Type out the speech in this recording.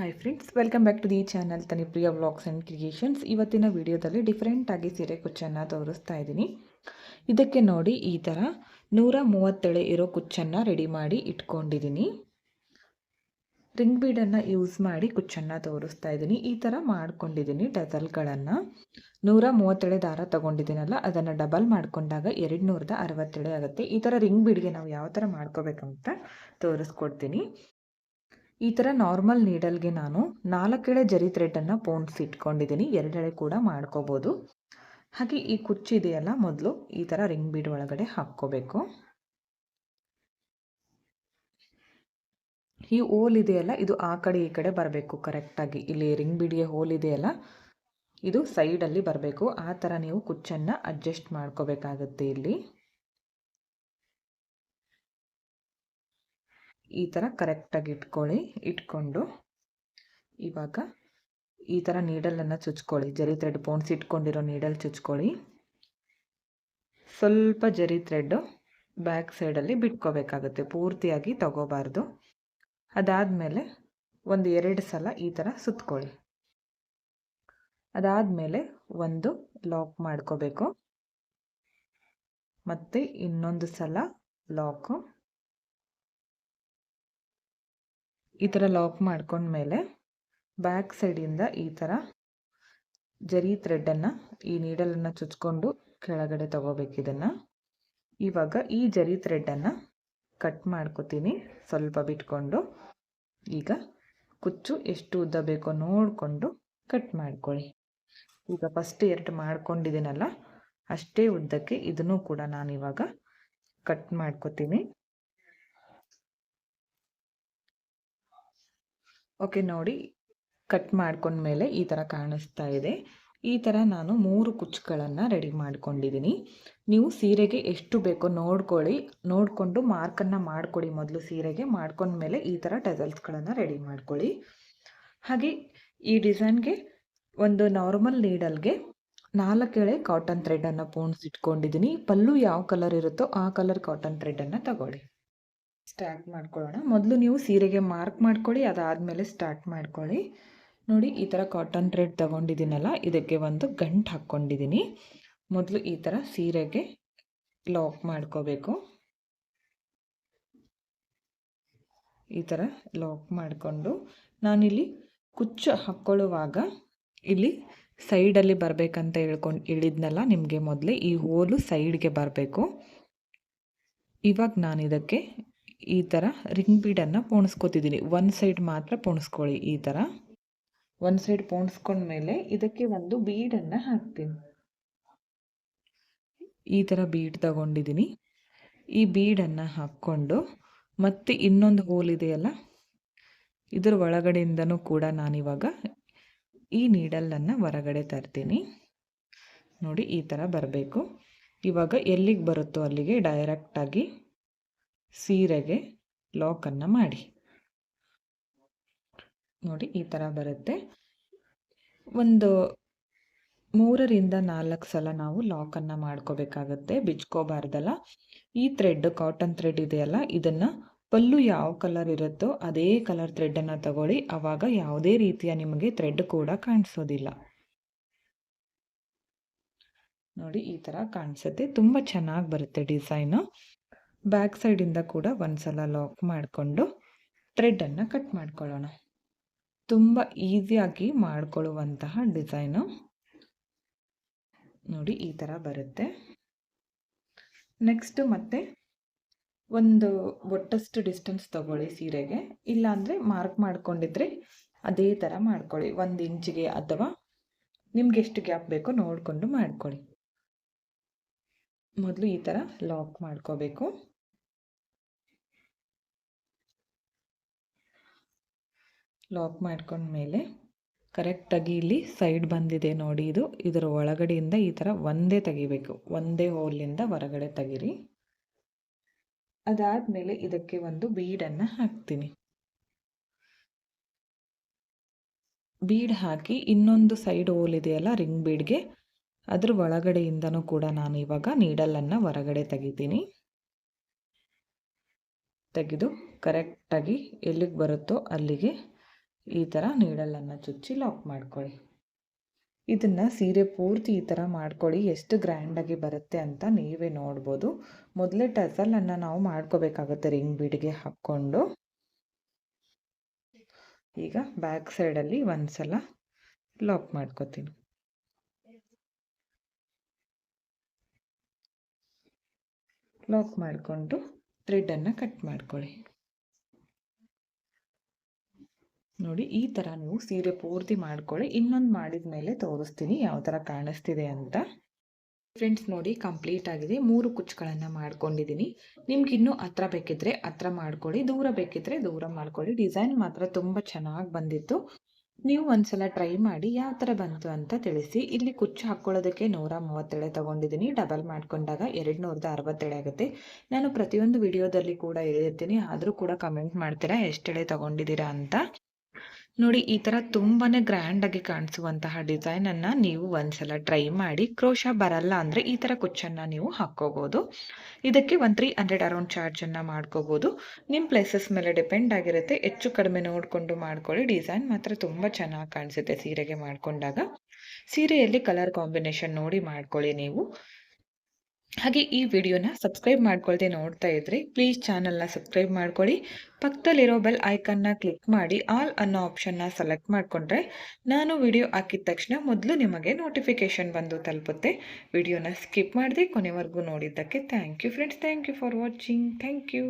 Hi friends welcome back to the channel Tanipriya vlogs and creations ಇವತ್ತಿನ ವಿಡಿಯೋದಲ್ಲಿ ಡಿಫ್ರೆಂಟಾಗಿ ಸೀರೆ ಕುಚ್ಚನ್ನು ತೋರಿಸ್ತಾ ಇದ್ದೀನಿ. ಇದಕ್ಕೆ ನೋಡಿ ಈ ಥರ ನೂರ ಮೂವತ್ತೆಳೆ ಇರೋ ಕುಚ್ಚನ್ನು ರೆಡಿ ಮಾಡಿ ಇಟ್ಕೊಂಡಿದ್ದೀನಿ. ರಿಂಗ್ ಬೀಡನ್ನು ಯೂಸ್ ಮಾಡಿ ಕುಚ್ಚನ್ನು ತೋರಿಸ್ತಾ ಇದ್ದೀನಿ. ಈ ಥರ ಮಾಡ್ಕೊಂಡಿದ್ದೀನಿ ಡಜಲ್ಗಳನ್ನು ನೂರ ಮೂವತ್ತೆಳೆ ದಾರ ತೊಗೊಂಡಿದ್ದೀನಲ್ಲ, ಅದನ್ನು ಡಬಲ್ ಮಾಡಿಕೊಂಡಾಗ ಎರಡು ನೂರದ ಅರವತ್ತೆಳೆ ಆಗುತ್ತೆ. ಈ ಥರ ರಿಂಗ್ ಬೀಡ್ಗೆ ನಾವು ಯಾವ ಥರ ಮಾಡ್ಕೋಬೇಕಂತ ತೋರಿಸ್ಕೊಡ್ತೀನಿ. ಈ ಥರ ನಾರ್ಮಲ್ ನೀಡಲ್ಗೆ ನಾನು ನಾಲ್ಕೆಳೆ ಜರಿ ಥ್ರೆಡನ್ನು ಪೋಣಿಸಿ ಇಟ್ಕೊಂಡಿದ್ದೀನಿ. ಎರಡೆಳೆ ಕೂಡ ಮಾಡ್ಕೋಬೋದು. ಹಾಗೆ ಈ ಕುಚ್ಚಿದೆಯಲ್ಲ ಮೊದಲು ಈ ಥರ ರಿಂಗ್ ಬೀಡ್ ಒಳಗಡೆ ಹಾಕ್ಕೋಬೇಕು. ಈ ಹೋಲ್ ಇದೆಯಲ್ಲ, ಇದು ಆ ಕಡೆ ಈ ಕಡೆ ಬರಬೇಕು ಕರೆಕ್ಟಾಗಿ ಇಲ್ಲಿ ರಿಂಗ್ ಬೀಡಿಗೆ ಹೋಲ್ ಇದೆಯಲ್ಲ, ಇದು ಸೈಡಲ್ಲಿ ಬರಬೇಕು. ಆ ಥರ ನೀವು ಕುಚ್ಚನ್ನು ಅಡ್ಜಸ್ಟ್ ಮಾಡ್ಕೋಬೇಕಾಗುತ್ತೆ ಇಲ್ಲಿ. ಈ ಥರ ಕರೆಕ್ಟಾಗಿ ಇಟ್ಕೊಳ್ಳಿ, ಇಟ್ಕೊಂಡು ಇವಾಗ ಈ ಥರ ನೀಡಲನ್ನು ಚುಚ್ಕೊಳ್ಳಿ. ಜರಿ ಥ್ರೆಡ್ ಪೋಣ್ಸ್ ಇಟ್ಕೊಂಡಿರೋ ನೀಡಲ್ ಚುಚ್ಕೊಳ್ಳಿ. ಸ್ವಲ್ಪ ಜರಿ ಥ್ರೆಡ್ಡು ಬ್ಯಾಕ್ ಸೈಡಲ್ಲಿ ಬಿಟ್ಕೋಬೇಕಾಗುತ್ತೆ. ಪೂರ್ತಿಯಾಗಿ ತಗೋಬಾರ್ದು. ಅದಾದಮೇಲೆ ಒಂದು ಎರಡು ಸಲ ಈ ಥರ ಸುತ್ಕೊಳ್ಳಿ. ಅದಾದಮೇಲೆ ಒಂದು ಲಾಕ್ ಮಾಡ್ಕೋಬೇಕು. ಮತ್ತು ಇನ್ನೊಂದು ಸಲ ಲಾಕು ಈ ಥರ ಲಾಕ್ ಮಾಡ್ಕೊಂಡ್ಮೇಲೆ ಬ್ಯಾಕ್ ಸೈಡಿಂದ ಈ ಥರ ಜರಿ ಥ್ರೆಡ್ಡನ್ನು ಈ ನೀಡಲನ್ನು ಚುಚ್ಕೊಂಡು ಕೆಳಗಡೆ ಇದನ್ನು. ಇವಾಗ ಈ ಜರಿ ಥ್ರೆಡ್ಡನ್ನು ಕಟ್ ಮಾಡ್ಕೋತೀನಿ ಸ್ವಲ್ಪ ಬಿಟ್ಕೊಂಡು. ಈಗ ಕುಚ್ಚು ಎಷ್ಟು ಉದ್ದ ಬೇಕೋ ನೋಡಿಕೊಂಡು ಕಟ್ ಮಾಡ್ಕೊಳ್ಳಿ. ಈಗ ಫಸ್ಟ್ ಎರಡು ಮಾಡ್ಕೊಂಡಿದ್ದೀನಲ್ಲ, ಅಷ್ಟೇ ಉದ್ದಕ್ಕೆ ಇದನ್ನು ಕೂಡ ನಾನಿವಾಗ ಕಟ್ ಮಾಡ್ಕೋತೀನಿ. ಓಕೆ, ನೋಡಿ. ಕಟ್ ಮಾಡ್ಕೊಂಡ್ಮೇಲೆ ಈ ಥರ ಕಾಣಿಸ್ತಾ ಇದೆ. ಈ ಥರ ನಾನು ಮೂರು ಕುಚ್ಚುಗಳನ್ನು ರೆಡಿ ಮಾಡ್ಕೊಂಡಿದ್ದೀನಿ. ನೀವು ಸೀರೆಗೆ ಎಷ್ಟು ಬೇಕೋ ನೋಡ್ಕೊಳ್ಳಿ. ನೋಡಿಕೊಂಡು ಮಾರ್ಕನ್ನು ಮಾಡಿಕೊಡಿ. ಮೊದಲು ಸೀರೆಗೆ ಮಾಡ್ಕೊಂಡ ಮೇಲೆ ಈ ಥರ ಟೆಸಲ್ಸ್ಗಳನ್ನು ರೆಡಿ ಮಾಡ್ಕೊಳ್ಳಿ. ಹಾಗೆ ಈ ಡಿಸೈನ್ಗೆ ಒಂದು ನಾರ್ಮಲ್ ನೀಡಲ್ಗೆ ನಾಲ್ಕೆಳೆ ಕಾಟನ್ ಥ್ರೆಡನ್ನು ಪೋಣಿಸಿಟ್ಕೊಂಡಿದ್ದೀನಿ ಪಲ್ಲು ಯಾವ ಕಲರ್ ಇರುತ್ತೋ ಆ ಕಲರ್ ಕಾಟನ್ ಥ್ರೆಡನ್ನು ತಗೊಳ್ಳಿ. ಸ್ಟಾರ್ಟ್ ಮಾಡ್ಕೊಳ್ಳೋಣ. ಮೊದಲು ನೀವು ಸೀರೆಗೆ ಮಾರ್ಕ್ ಮಾಡ್ಕೊಳ್ಳಿ, ಅದಾದಮೇಲೆ ಸ್ಟಾರ್ಟ್ ಮಾಡ್ಕೊಳ್ಳಿ. ನೋಡಿ, ಈ ಥರ ಕಾಟನ್ ಥ್ರೆಡ್ ತೊಗೊಂಡಿದ್ದೀನಲ್ಲ, ಇದಕ್ಕೆ ಒಂದು ಗಂಟು ಹಾಕ್ಕೊಂಡಿದ್ದೀನಿ. ಮೊದಲು ಈ ಥರ ಸೀರೆಗೆ ಲಾಕ್ ಮಾಡ್ಕೋಬೇಕು. ಈ ಥರ ಲಾಕ್ ಮಾಡಿಕೊಂಡು, ನಾನಿಲ್ಲಿ ಕುಚ್ಚು ಹಾಕ್ಕೊಳ್ಳುವಾಗ ಇಲ್ಲಿ ಸೈಡಲ್ಲಿ ಬರಬೇಕಂತ ಹೇಳ್ಕೊಂಡು ಇಳಿದ್ನಲ್ಲ ನಿಮಗೆ ಮೊದಲೇ ಈ ಹೋಲು ಸೈಡ್ಗೆ ಬರಬೇಕು. ಇವಾಗ ನಾನು ಇದಕ್ಕೆ ಈ ಥರ ರಿಂಗ್ ಬೀಡನ್ನು ಪೋಣಿಸ್ಕೊತಿದ್ದೀನಿ ಒಂದು ಸೈಡ್ ಮಾತ್ರ ಪೋಣಿಸ್ಕೊಳ್ಳಿ ಈ ಥರ ಒಂದು ಸೈಡ್ ಪೋಣಿಸ್ಕೊಂಡ್ಮೇಲೆ ಇದಕ್ಕೆ ಒಂದು ಬೀಡನ್ನು ಹಾಕ್ತೀನಿ. ಈ ಥರ ಬೀಡ್ ತಗೊಂಡಿದ್ದೀನಿ ಈ ಬೀಡನ್ನು ಹಾಕ್ಕೊಂಡು ಮತ್ತೆ ಇನ್ನೊಂದು ಹೋಲ್ ಇದೆಯಲ್ಲ, ಇದರ ಒಳಗಡೆಯಿಂದನೂ ಕೂಡ ನಾನಿವಾಗ ಈ ನೀಡಲನ್ನು ಹೊರಗಡೆ ತರ್ತೀನಿ. ನೋಡಿ ಈ ಥರ ಬರಬೇಕು. ಇವಾಗ ಎಲ್ಲಿಗೆ ಬರುತ್ತೋ ಅಲ್ಲಿಗೆ ಡೈರೆಕ್ಟಾಗಿ ಸೀರೆಗೆ ಲಾಕನ್ನು ಮಾಡಿ. ನೋಡಿ, ಈ ಥರ ಬರುತ್ತೆ. ಒಂದು ಮೂರರಿಂದ ನಾಲ್ಕು ಸಲ ನಾವು ಲಾಕನ್ನು ಮಾಡ್ಕೋಬೇಕಾಗತ್ತೆ. ಬಿಚ್ಕೋಬಾರ್ದಲ್ಲ. ಈ ಥ್ರೆಡ್ ಕಾಟನ್ ಥ್ರೆಡ್ ಇದೆಯಲ್ಲ, ಇದನ್ನು ಪಲ್ಲು ಯಾವ ಕಲರ್ ಇರುತ್ತೋ ಅದೇ ಕಲರ್ ಥ್ರೆಡ್ಡನ್ನು ತಗೊಳ್ಳಿ. ಆವಾಗ ಯಾವುದೇ ರೀತಿಯ ನಿಮಗೆ ಥ್ರೆಡ್ ಕೂಡ ಕಾಣಿಸೋದಿಲ್ಲ. ನೋಡಿ, ಈ ಥರ ಕಾಣಿಸುತ್ತೆ. ತುಂಬ ಚೆನ್ನಾಗಿ ಬರುತ್ತೆ ಡಿಸೈನು ಬ್ಯಾಕ್ ಸೈಡಿಂದ ಕೂಡ ಒಂದು ಸಲ ಲಾಕ್ ಮಾಡಿಕೊಂಡು ಥ್ರೆಡ್ಡನ್ನು ಕಟ್ ಮಾಡ್ಕೊಳ್ಳೋಣ. ತುಂಬ ಈಸಿಯಾಗಿ ಮಾಡಿಕೊಳ್ಳುವಂತಹ ಡಿಸೈನು ನೋಡಿ, ಈ ಥರ ಬರುತ್ತೆ. ನೆಕ್ಸ್ಟು ಮತ್ತೆ ಒಂದು ಒಟ್ಟಷ್ಟು ಡಿಸ್ಟೆನ್ಸ್ ತಗೊಳ್ಳಿ ಸೀರೆಗೆ. ಇಲ್ಲಾಂದರೆ ಮಾರ್ಕ್ ಮಾಡ್ಕೊಂಡಿದ್ರೆ ಅದೇ ಥರ ಮಾಡ್ಕೊಳ್ಳಿ. ಒಂದು ಇಂಚಿಗೆ ಅಥವಾ ನಿಮ್ಗೆ ಎಷ್ಟು ಗ್ಯಾಪ್ ಬೇಕೋ ನೋಡಿಕೊಂಡು ಮಾಡ್ಕೊಳ್ಳಿ. ಮೊದಲು ಈ ಥರ ಲಾಕ್ ಮಾಡ್ಕೋಬೇಕು. ಲಾಕ್ ಮಾಡ್ಕೊಂಡ್ಮೇಲೆ ಕರೆಕ್ಟಾಗಿ ಇಲ್ಲಿ ಸೈಡ್ ಬಂದಿದೆ ನೋಡಿ ಇದು. ಇದರ ಒಳಗಡೆಯಿಂದ ಈ ಥರ ಒಂದೇ ತೆಗಿಬೇಕು. ಒಂದೇ ಹೋಲಿಂದ ಹೊರಗಡೆ ತೆಗಿರಿ. ಅದಾದಮೇಲೆ ಇದಕ್ಕೆ ಒಂದು ಬೀಡನ್ನು ಹಾಕ್ತೀನಿ. ಬೀಡ್ ಹಾಕಿ ಇನ್ನೊಂದು ಸೈಡ್ ಹೋಲ್ ಇದೆಯಲ್ಲ ರಿಂಗ್ ಬೀಡ್ಗೆ ಅದ್ರ ಒಳಗಡೆಯಿಂದನೂ ಕೂಡ ನಾನು ಇವಾಗ ನೀಡಲನ್ನು ಹೊರಗಡೆ ತೆಗಿತೀನಿ. ತೆಗೆದು ಕರೆಕ್ಟಾಗಿ ಎಲ್ಲಿಗೆ ಬರುತ್ತೋ ಅಲ್ಲಿಗೆ ಈ ಥರ ನೀಡಲನ್ನು ಚುಚ್ಚಿ ಲಾಕ್ ಮಾಡ್ಕೊಳ್ಳಿ. ಇದನ್ನು ಸೀರೆ ಪೂರ್ತಿ ಈ ಥರ ಮಾಡ್ಕೊಳ್ಳಿ. ಎಷ್ಟು ಗ್ರ್ಯಾಂಡಾಗಿ ಬರುತ್ತೆ ಅಂತ ನೀವೇ ನೋಡ್ಬೋದು. ಮೊದಲೇ ಟಸಲನ್ನು ನಾವು ಮಾಡ್ಕೋಬೇಕಾಗುತ್ತೆ ರಿಂಗ್ ಬಿಡಿಗೆ ಹಾಕ್ಕೊಂಡು. ಈಗ ಬ್ಯಾಕ್ ಸೈಡಲ್ಲಿ ಒಂದು ಸಲ ಲಾಕ್ ಮಾಡ್ಕೋತೀನಿ. ಲಾಕ್ ಮಾಡಿಕೊಂಡು ಥ್ರೆಡ್ಡನ್ನು ಕಟ್ ಮಾಡ್ಕೊಳ್ಳಿ. ನೋಡಿ, ಈ ಥರ ನೀವು ಸೀರೆ ಪೂರ್ತಿ ಮಾಡ್ಕೊಳ್ಳಿ. ಇನ್ನೊಂದು ಮಾಡಿದ ಮೇಲೆ ತೋರಿಸ್ತೀನಿ ಯಾವ ಥರ ಕಾಣಿಸ್ತಿದೆ ಅಂತ. ಫ್ರೆಂಡ್ಸ್ ನೋಡಿ ಕಂಪ್ಲೀಟ್ ಆಗಿದೆ. ಮೂರು ಕುಚ್ಚುಗಳನ್ನು ಮಾಡ್ಕೊಂಡಿದ್ದೀನಿ. ನಿಮ್ಗೆ ಇನ್ನೂ ಹತ್ರ ಬೇಕಿದ್ರೆ ಹತ್ರ ಮಾಡ್ಕೊಳ್ಳಿ. ದೂರ ಬೇಕಿದ್ರೆ ದೂರ ಮಾಡ್ಕೊಳ್ಳಿ. ಡಿಸೈನ್ ಮಾತ್ರ ತುಂಬ ಚೆನ್ನಾಗಿ ಬಂದಿತ್ತು. ನೀವು ಒಂದ್ಸಲ ಟ್ರೈ ಮಾಡಿ ಯಾವ ಥರ ಬಂತು ಅಂತ ತಿಳಿಸಿ. ಇಲ್ಲಿ ಕುಚ್ಚು ಹಾಕ್ಕೊಳ್ಳೋದಕ್ಕೆ ನೂರ ಮೂವತ್ತೆಳೆ ತೊಗೊಂಡಿದ್ದೀನಿ. ಡಬಲ್ ಮಾಡ್ಕೊಂಡಾಗ ಎರಡು ನೂರದ ಅರವತ್ತೆಳೆ ಆಗುತ್ತೆ. ನಾನು ಪ್ರತಿಯೊಂದು ವಿಡಿಯೋದಲ್ಲಿ ಕೂಡ ಹೇಳಿರ್ತೀನಿ. ಆದರೂ ಕೂಡ ಕಮೆಂಟ್ ಮಾಡ್ತೀರಾ? ಎಷ್ಟೆಳೆ ತೊಗೊಂಡಿದ್ದೀರಾ ಅಂತ. ನೋಡಿ, ಈ ಥರ ತುಂಬಾ ಗ್ರ್ಯಾಂಡಾಗಿ ಕಾಣಿಸುವಂತಹ ಡಿಸೈನನ್ನು ನೀವು ಒಂದ್ಸಲ ಟ್ರೈ ಮಾಡಿ, ಕ್ರೋಶ ಬರಲ್ಲ ಅಂದರೆ ಈ ಥರ ಕುಚ್ಚನ್ನು ನೀವು ಹಾಕ್ಕೋಬೋದು. ಇದಕ್ಕೆ ಒಂದು ತ್ರೀ ಹಂಡ್ರೆಡ್ ಅರೌಂಡ್ ಚಾರ್ಜನ್ನು ಮಾಡ್ಕೋಬೋದು. ನಿಮ್ಮ ಪ್ಲೇಸಸ್ ಮೇಲೆ ಡಿಪೆಂಡ್ ಆಗಿರುತ್ತೆ. ಹೆಚ್ಚು ಕಡಿಮೆ ನೋಡಿಕೊಂಡು ಮಾಡ್ಕೊಳ್ಳಿ. ಡಿಸೈನ್ ಮಾತ್ರ ತುಂಬ ಚೆನ್ನಾಗಿ ಕಾಣಿಸುತ್ತೆ ಸೀರೆಗೆ ಮಾಡಿಕೊಂಡಾಗ. ಸೀರೆಯಲ್ಲಿ ಕಲರ್ ಕಾಂಬಿನೇಷನ್ ನೋಡಿ ಮಾಡ್ಕೊಳ್ಳಿ ನೀವು. ಹಾಗೆ ಈ ವಿಡಿಯೋನ ಸಬ್ಸ್ಕ್ರೈಬ್ ಮಾಡ್ಕೊಳ್ದೆ ನೋಡ್ತಾ ಇದ್ರೆ ಪ್ಲೀಸ್ ಚಾನಲ್ನ ಸಬ್ಸ್ಕ್ರೈಬ್ ಮಾಡ್ಕೊಳ್ಳಿ. ಪಕ್ಕದಲ್ಲಿರೋ ಬೆಲ್ ಐಕನ್ನ ಕ್ಲಿಕ್ ಮಾಡಿ ಆಲ್ ಅನ್ನೋ ಆಪ್ಷನ್ನ ಸೆಲೆಕ್ಟ್ ಮಾಡಿಕೊಂಡ್ರೆ ನಾನು ವಿಡಿಯೋ ಹಾಕಿದ ತಕ್ಷಣ ಮೊದಲು ನಿಮಗೆ ನೋಟಿಫಿಕೇಷನ್ ಬಂದು ತಲುಪುತ್ತೆ. ವಿಡಿಯೋನ ಸ್ಕಿಪ್ ಮಾಡದೆ ಕೊನೆವರೆಗೂ ನೋಡಿದ್ದಕ್ಕೆ thank you friends thank you for watching thank you